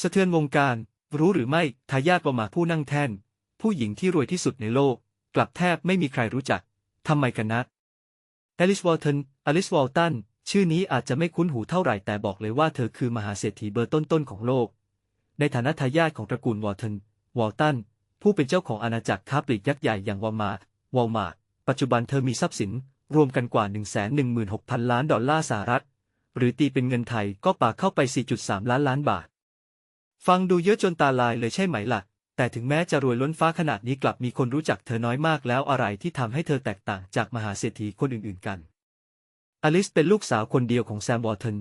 สะเทือนวงการ รู้หรือไม่ทายาทวอมาผู้นั่งแท่น ผู้หญิงที่รวยที่สุดในโลก กลับแทบไม่มีใครรู้จัก ทำไมกันนะอลิสวอลตันอลิสวอลตัน ชื่อนี้อาจจะไม่คุ้นหูเท่าไหร่แต่บอกเลยว่าเธอคือมหาเศรษฐีเบอร์ต้นๆของโลก ในฐานะทายาทของตระกูลวอลตัน วอลตัน ผู้เป็นเจ้าของอาณาจักรค้าปลีกยักษ์ใหญ่อย่างวอลมาร์ทวอลมาร์ทปัจจุบันเธอมีทรัพย์สิน รวมกันกว่า 116,000 ล้านดอลลาร์สหรัฐ หรือตีเป็นเงินไทยก็ปาเข้าไป 4.3 ล้านล้านบาท ฟังดูเยอะจนตาลายเลยใช่ไหมล่ะ แต่ถึงแม้จะรวยล้นฟ้าขนาดนี้กลับมีคนรู้จักเธอน้อยมากแล้วอะไรที่ทำให้เธอแตกต่างจากมหาเศรษฐีคนอื่นๆกัน อลิสเป็นลูกสาวคนเดียวของแซมวอลตัน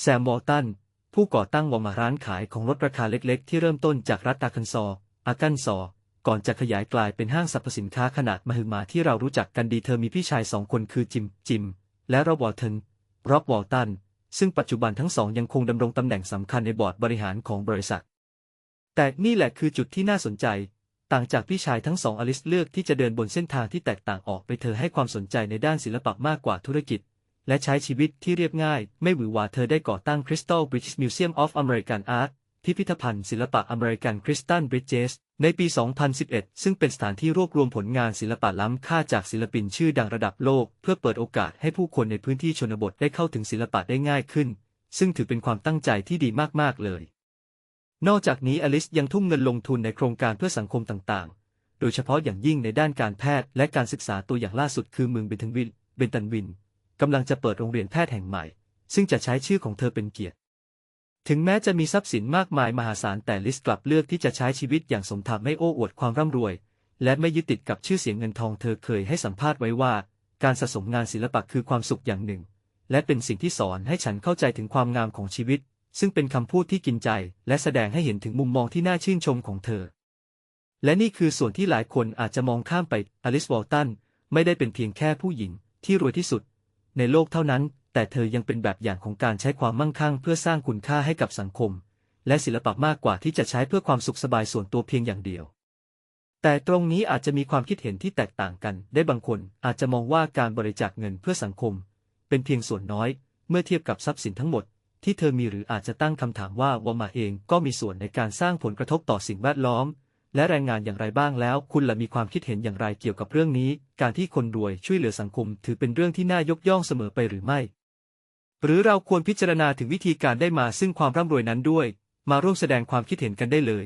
แซมวอลตัน ผู้ก่อตั้งวอมาร้านขายของรถราคาเล็กๆ ที่เริ่มต้นจากรัฐอาคันซอ อากันซอ ก่อนจะขยายกลายเป็นห้างสรรพสินค้าขนาดมหึมาที่เรารู้จักกันดีเธอมีพี่ชายสองคนคือจิม จิม และรอบวอลตันรอบวอลตัน ซึ่งปัจจุบันทั้งสองยังคงดำรงตำแหน่งสำคัญในบอร์ดบริหารของบริษัท แต่นี่แหละคือจุดที่น่าสนใจ ต่างจากพี่ชายทั้งสองอลิสเลือกที่จะเดินบนเส้นทางที่แตกต่างออกไปเธอให้ความสนใจในด้านศิลปะมากกว่าธุรกิจ และใช้ชีวิตที่เรียบง่าย ไม่หวือหวาเธอได้ก่อตั้ง Crystal British Museum of American Art พิพิธภัณฑ์ศิลปะอเมริกันคริ ในปี 2011 ซึ่งเป็นสถานที่รวบรวมผลงานศิลปะล้ำค่าจากศิลปินชื่อดังระดับโลก เพื่อเปิดโอกาสให้ผู้คนในพื้นที่ชนบทได้เข้าถึงศิลปะได้ง่ายขึ้น ซึ่งถือเป็นความตั้งใจที่ดีมากๆเลย นอกจากนี้อลิสยังทุ่มเงินลงทุนในโครงการเพื่อสังคมต่างๆ โดยเฉพาะอย่างยิ่งในด้านการแพทย์และการศึกษาตัวอย่างล่าสุดคือเมืองเบนทันวินเบนตันวินกำลังจะเปิดโรงเรียนแพทย์แห่งใหม่ ซึ่งจะใช้ชื่อของเธอเป็นเกียรติ ถึงแม้จะมีทรัพย์สินมากมายมหาศาลแต่ลิสกลับเลือกที่จะใช้ชีวิตอย่างสมถะไม่โอ้อวดความร่ำรวย และไม่ยึดติดกับชื่อเสียงเงินทองเธอเคยให้สัมภาษณ์ไว้ว่า การสะสมงานศิลปะคือความสุขอย่างหนึ่ง และเป็นสิ่งที่สอนให้ฉันเข้าใจถึงความงามของชีวิต ซึ่งเป็นคำพูดที่กินใจ และแสดงให้เห็นถึงมุมมองที่น่าชื่นชมของเธอ และนี่คือส่วนที่หลายคนอาจจะมองข้ามไปอลิสวอลตันไม่ได้เป็นเพียงแค่ผู้หญิงที่รวยที่สุด ในโลกเท่านั้น แต่เธอยังเป็นแบบอย่างของการใช้ความมั่งคั่ง เพื่อสร้างคุณค่าให้กับสังคม และศิลปะมากกว่าที่จะใช้เพื่อความสุขสบายส่วนตัวเพียงอย่างเดียว แต่ตรงนี้อาจจะมีความคิดเห็นที่แตกต่างกัน ได้บางคนอาจจะมองว่าการบริจาคเงินเพื่อสังคม เป็นเพียงส่วนน้อย เมื่อเทียบกับทรัพย์สินทั้งหมด ที่เธอมีหรืออาจจะตั้งคำถามว่าวอมาเองก็มีส่วนในการสร้างผลกระทบต่อสิ่งแวดล้อมและแรงงานอย่างไรบ้างแล้ว คุณล่ะมีความคิดเห็นอย่างไรเกี่ยวกับเรื่องนี้ การที่คนรวยช่วยเหลือสังคม ถือเป็นเรื่องที่น่ายกย่องเสมอไปหรือไม่ หรือเราควรพิจารณาถึงวิธีการได้มาซึ่งความร่ำรวยนั้นด้วย มาร่วมแสดงความคิดเห็นกันได้เลย